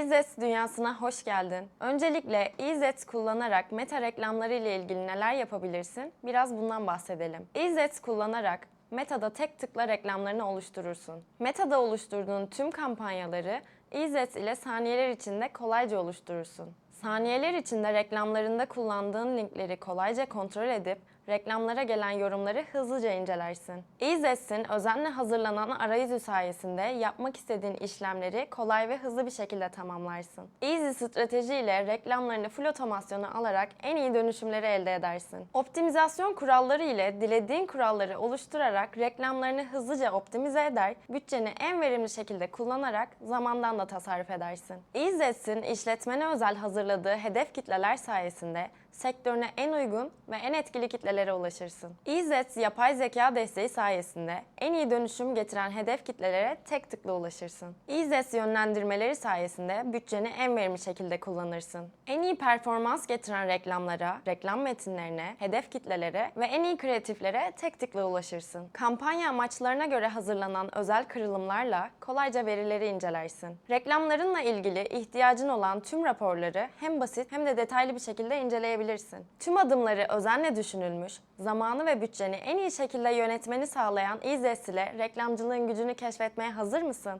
EaseEts dünyasına hoş geldin. Öncelikle EaseEts kullanarak meta reklamları ile ilgili neler yapabilirsin? Biraz bundan bahsedelim. EaseEts kullanarak Meta'da tek tıkla reklamlarını oluşturursun. Meta'da oluşturduğun tüm kampanyaları EaseEts ile saniyeler içinde kolayca oluşturursun. Saniyeler içinde reklamlarında kullandığın linkleri kolayca kontrol edip reklamlara gelen yorumları hızlıca incelersin. EaseEts'in özenle hazırlanan arayüzü sayesinde yapmak istediğin işlemleri kolay ve hızlı bir şekilde tamamlarsın. Easy strateji ile reklamlarını full otomasyona alarak en iyi dönüşümleri elde edersin. Optimizasyon kuralları ile dilediğin kuralları oluşturarak reklamlarını hızlıca optimize eder, bütçeni en verimli şekilde kullanarak zamandan da tasarruf edersin. EaseEts'in işletmene özel hazırladığı hedef kitleler sayesinde sektörüne en uygun ve en etkili kitlelere ulaşırsın. EaseEts yapay zeka desteği sayesinde en iyi dönüşüm getiren hedef kitlelere tek tıkla ulaşırsın. EaseEts yönlendirmeleri sayesinde bütçeni en verimli şekilde kullanırsın. En iyi performans getiren reklamlara, reklam metinlerine, hedef kitlelere ve en iyi kreatiflere tek tıkla ulaşırsın. Kampanya amaçlarına göre hazırlanan özel kırılımlarla kolayca verileri incelersin. Reklamlarınla ilgili ihtiyacın olan tüm raporları hem basit hem de detaylı bir şekilde inceleyebilirsin. Tüm adımları özenle düşünülmüş, zamanı ve bütçeni en iyi şekilde yönetmeni sağlayan EaseEts ile reklamcılığın gücünü keşfetmeye hazır mısın?